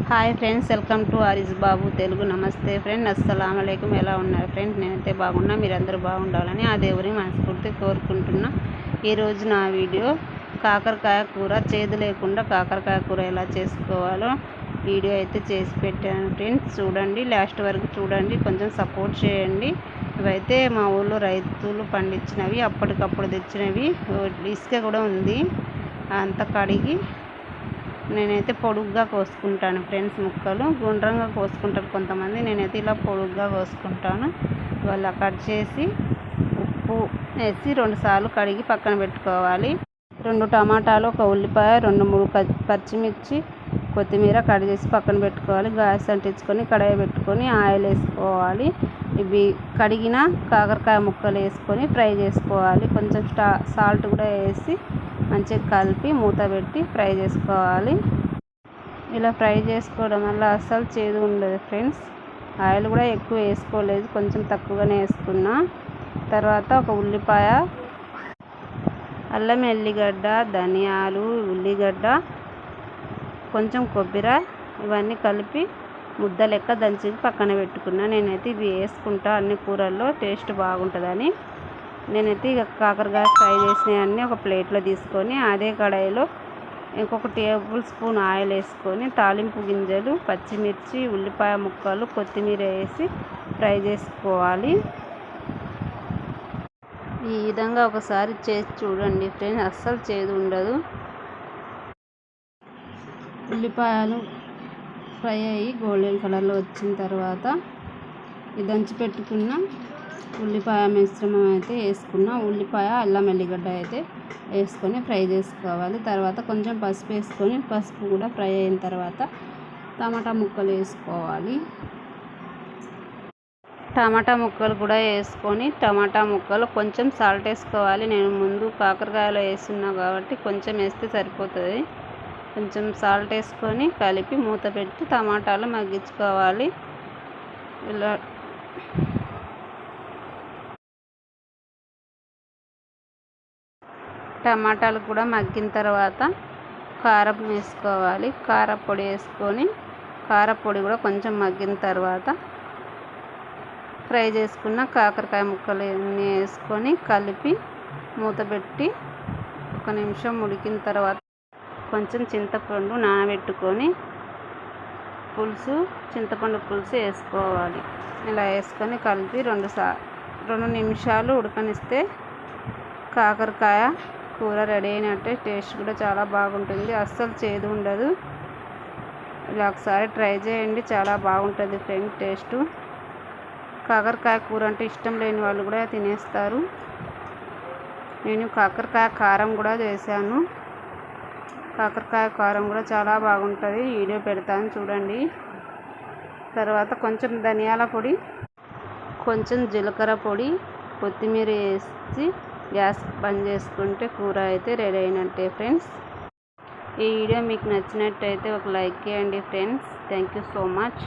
Hi friends welcome to Ariz Babu Telugu. నమస్తే friend అస్సలం అయికం ఎలా ఉన్నారు ఫ్రెండ్స్ నేనైతే బాగున్నా మీరందరూ బాగుండాలని ఆ దేవుని మనస్ఫూర్తి కోరుకుంటున్నా. ఈరోజు నా వీడియో కాకరకాయ కూర చేదు లేకుండా కాకరకాయ కూర ఎలా చేసుకోవాలో వీడియో అయితే చేసి పెట్టాను ఫ్రెండ్స్. చూడండి లాస్ట్ వరకు చూడండి కొంచెం సపోర్ట్ చేయండి. ఇవైతే మా ఊళ్ళో రైతులు పండించినవి అప్పటికప్పుడు తెచ్చినవి. ఇసుక కూడా ఉంది అంత కడిగి నేనైతే పొడుగ్గా కోసుకుంటాను ఫ్రెండ్స్ ముక్కలు. గుండ్రంగా కోసుకుంటారు కొంతమంది. నేనైతే ఇలా పొడుగ్గా కోసుకుంటాను. ఇవాళ కట్ చేసి ఉప్పు వేసి రెండుసార్లు కడిగి పక్కన పెట్టుకోవాలి. రెండు టమాటాలు ఒక ఉల్లిపాయ రెండు మూడు పచ్చిమిర్చి కొత్తిమీర కట్ చేసి పక్కన పెట్టుకోవాలి. గ్యాస్ అంటించుకొని కడాయి పెట్టుకొని ఆయిల్ వేసుకోవాలి. ఇవి కడిగిన కాకరకాయ ముక్కలు వేసుకొని ఫ్రై చేసుకోవాలి. కొంచెం స్టా సాల్ట్ కూడా వేసి మంచిగా కలిపి మూత పెట్టి ఫ్రై చేసుకోవాలి. ఇలా ఫ్రై చేసుకోవడం వల్ల అస్సలు చేదు ఉండదు ఫ్రెండ్స్. ఆయిల్ కూడా ఎక్కువ వేసుకోలేదు కొంచెం తక్కువగానే వేసుకున్నా. తర్వాత ఒక ఉల్లిపాయ అల్లం ఎల్లిగడ్డ ధనియాలు ఉల్లిగడ్డ కొంచెం కొబ్బరి ఇవన్నీ కలిపి ముద్ద లెక్క దంచి పక్కన పెట్టుకున్నా. నేనైతే ఇవి వేసుకుంటా అన్ని కూరల్లో టేస్ట్ బాగుంటుందని. నేనైతే ఇక కాకరకాయ ఫ్రై చేసినవన్నీ ఒక ప్లేట్లో తీసుకొని అదే కడాయిలో ఇంకొక టేబుల్ స్పూన్ ఆయిల్ వేసుకొని తాలింపు గింజలు పచ్చిమిర్చి ఉల్లిపాయ ముక్కలు కొత్తిమీర వేసి ఫ్రై చేసుకోవాలి. ఈ విధంగా ఒకసారి చేసి చూడండి ఫ్రెండ్స్ అస్సలు చేదు ఉండదు. ఉల్లిపాయలు ఫ్రై అయ్యి గోల్డెన్ కలర్లో వచ్చిన తర్వాత ఈ దంచి పెట్టుకున్న. ఉల్లిపాయ మిశ్రమం అయితే వేసుకున్న. ఉల్లిపాయ అల్లం ఎల్లిగడ్డ అయితే వేసుకొని ఫ్రై చేసుకోవాలి. తర్వాత కొంచెం పసుపు వేసుకొని పసుపు కూడా ఫ్రై అయిన తర్వాత టమాటా ముక్కలు వేసుకోవాలి. టమాటా ముక్కలు కూడా వేసుకొని టమాటా ముక్కలు కొంచెం సాల్ట్ వేసుకోవాలి. నేను ముందు కాకరకాయలో వేస్తున్నా కాబట్టి కొంచెం వేస్తే సరిపోతుంది. కొంచెం సాల్ట్ వేసుకొని కలిపి మూత పెట్టి టమాటాలు మగ్గించుకోవాలి. ఇలా టమాటాలు కూడా మగ్గిన తర్వాత కారం వేసుకోవాలి. కారపొడి వేసుకొని కారపొడి కూడా కొంచెం మగ్గిన తర్వాత ఫ్రై చేసుకున్న కాకరకాయ ముక్కలు అన్నీ వేసుకొని కలిపి మూత పెట్టి ఒక నిమిషం ఉడికిన తర్వాత కొంచెం చింతపండు నానబెట్టుకొని పులుసు చింతపండు పులుసు వేసుకోవాలి. ఇలా వేసుకొని కలిపి రెండు సా రెండు నిమిషాలు ఉడకనిస్తే కాకరకాయ కూర రెడీ అయినట్టే టేస్ట్ కూడా చాలా బాగుంటుంది. అస్సలు చేదు ఉండదు. ఇలా ఒకసారి ట్రై చేయండి. చాలా బాగుంటుంది ఫ్రెండ్ టేస్ట్. కాకరకాయ కూర అంటే ఇష్టం లేని వాళ్ళు కూడా తినేస్తారు. నేను కాకరకాయ కారం కూడా చేశాను. కాకరకాయ కారం కూడా చాలా బాగుంటుంది. వీడియో పెడతాను చూడండి. తర్వాత కొంచెం ధనియాల పొడి కొంచెం జీలకర్ర పొడి కొత్తిమీర వేసి గ్యాస్ బంద్ చేసుకుంటే కూర అయితే రెడీ అయినట్టే ఫ్రెండ్స్. ఈ వీడియో మీకు నచ్చినట్టయితే ఒక లైక్ చేయండి friends. Thank you so much.